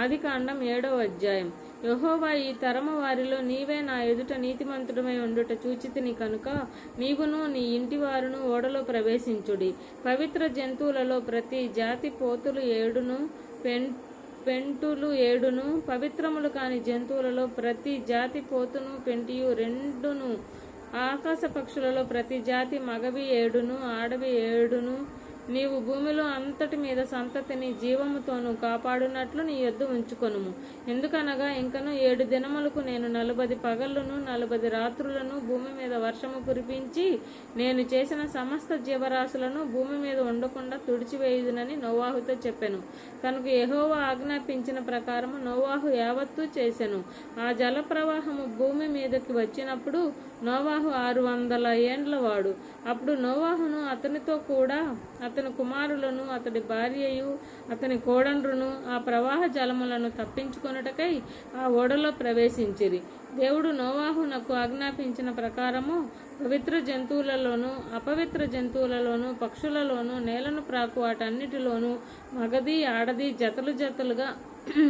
ఆదికాండం ఏడవ అధ్యాయం. యహోవా ఈ తరము వారిలో నీవే నా ఎదుట నీతిమంతుడమై ఉండుట చూచితిని కనుక నీవును నీ ఇంటి వారును ఓడలో ప్రవేశించుడి. పవిత్ర జంతువులలో ప్రతి జాతి పోతులు ఏడును పెన్ పెంటులు ఏడును పవిత్రములు కాని జంతువులలో ప్రతి జాతి పోతును పెంటియు రెండును ఆకాశ పక్షులలో ప్రతి జాతి మగవి ఏడును ఆడవి ఏడును నీవు భూమిలో అంతటి మీద సంతతిని జీవముతోను కాపాడునట్లు నీ యొద్ద ఉంచుకొనుము. ఎందుకనగా ఇంకను ఏడు దినములకు నేను నలుబది పగళ్ళను నలుబది రాత్రులను భూమి మీద వర్షము కురిపించి నేను చేసిన సమస్త జీవరాశులను భూమి మీద ఉండకుండా తుడిచివేయుదునని నోవాహుతో చెప్పాను. తనకు ఎహోవా ఆజ్ఞాపించిన ప్రకారము నోవాహు యావత్తూ చేసెను. ఆ జల ప్రవాహము భూమి మీదకి వచ్చినప్పుడు నోవాహు ఆరు వందల ఏండ్ల వాడు. అప్పుడు నోవాహును అతనితో కూడా అతని కుమారులను అతడి భార్యయు అతని కోడండ్రును ఆ ప్రవాహ జలములను తప్పించుకొనుటకై ఆ ఓడలో ప్రవేశించిరి. దేవుడు నోవాహునకు ఆజ్ఞాపించిన ప్రకారము పవిత్ర జంతువులలోను అపవిత్ర జంతువులలోను పక్షులలోను నేలను ప్రాకు వాటన్నిటిలోనూ మగది ఆడది జతలు జతలుగా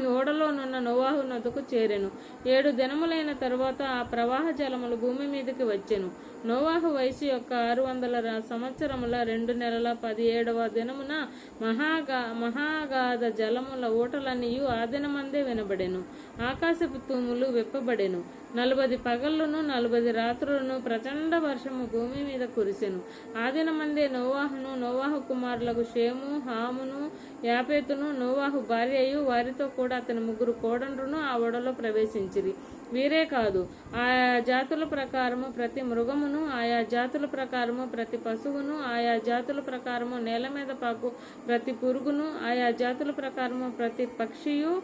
ఓడలోనున్న నోవాహు నదుకు చేరెను. ఏడు దినములైన తరువాత ఆ ప్రవాహ జలములు భూమి మీదకి వచ్చెను. నోవాహు వయసు యొక్క ఆరు వందల సంవత్సరముల రెండు నెలల పదిహేడవ దినమున మహాగా మహాగాధ జలముల ఊటలన్నీయు ఆ దినమందే వినబడెను. ఆకాశపు తూములు విప్పబడెను. నలుబది పగళ్ళును నలుబది రాత్రులను ప్రచండ వర్షము భూమి మీద కురిసెను. ఆదిన మందే నోవాహును నోవాహు కుమారులకు షేము హామును యాపేతును నోవాహు భార్యయు వారితో కూడా అతని ముగ్గురు కోడండ్రును ఆ ఓడలో ప్రవేశించిరి. వీరే కాదు ఆయా జాతుల ప్రకారము ప్రతి మృగమును ఆయా జాతుల ప్రకారము ప్రతి పశువును ఆయా జాతుల ప్రకారము నేల మీద పాకు ప్రతి పురుగును ఆయా జాతుల ప్రకారము ప్రతి పక్షియు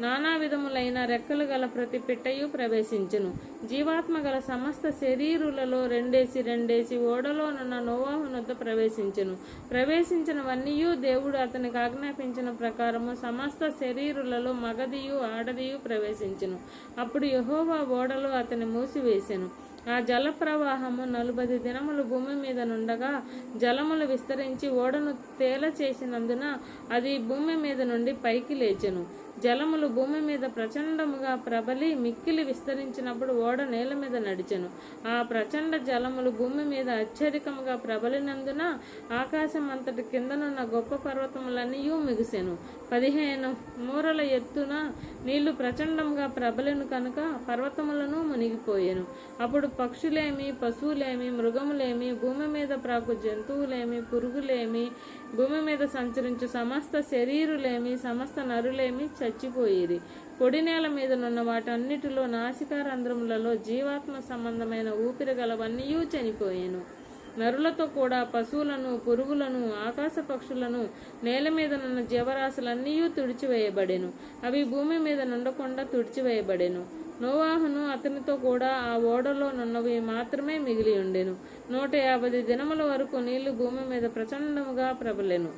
నానా విధములైన రెక్కలు గల ప్రతి పిట్టయు ప్రవేశించును. జీవాత్మ గల సమస్త శరీరులలో రెండేసి రెండేసి ఓడలోనున్న నోవాహునతో ప్రవేశించును. ప్రవేశించినవన్నీయు దేవుడు అతనికి ఆజ్ఞాపించిన ప్రకారము సమస్త శరీరులలో మగదియు ఆడదియు ప్రవేశించును. అప్పుడు యహోవా ఓడలో అతని మూసివేసెను. ఆ జల ప్రవాహము నలుబది దినములు భూమి మీద నుండగా జలములు విస్తరించి ఓడను తేల చేసినందున అది భూమి మీద నుండి పైకి లేచెను. జలములు భూమి మీద ప్రచండముగా ప్రబలి మిక్కిలి విస్తరించినప్పుడు ఓడ నేల మీద నడిచెను. ఆ ప్రచండ జలములు భూమి మీద అత్యధికముగా ప్రబలినందున ఆకాశం అంతటి కిందనున్న గొప్ప పర్వతములన్నీ మిగిసెను. పదిహేను మూరల ఎత్తున నీళ్ళు ప్రచండంగా ప్రబలిను కనుక పర్వతములను మునిగిపోయాను. అప్పుడు పక్షులేమి పశువులేమి మృగములేమి భూమి మీద ప్రాకు జంతువులేమి పురుగులేమి భూమి మీద సంచరించు సమస్త శరీరులేమి సమస్త నరులేమి చచ్చిపోయేది. పొడి నేల మీద నున్న వాటన్నిటిలో నాసికారంధ్రములలో జీవాత్మ సంబంధమైన ఊపిరి గలవన్నీ చనిపోయాను. నరులతో కూడా పశువులను పురుగులను ఆకాశ పక్షులను నేల మీద నున్న జీవరాశులన్నీ తుడిచివేయబడెను. అవి భూమి మీద నుండకుండా తుడిచివేయబడెను. నోవాహును అతనితో కూడా ఆ ఓడలో నున్నవి మాత్రమే మిగిలి ఉండెను. నూట యాభై దినముల వరకు నీళ్ళు భూమి మీద ప్రచండముగా ప్రబలెను.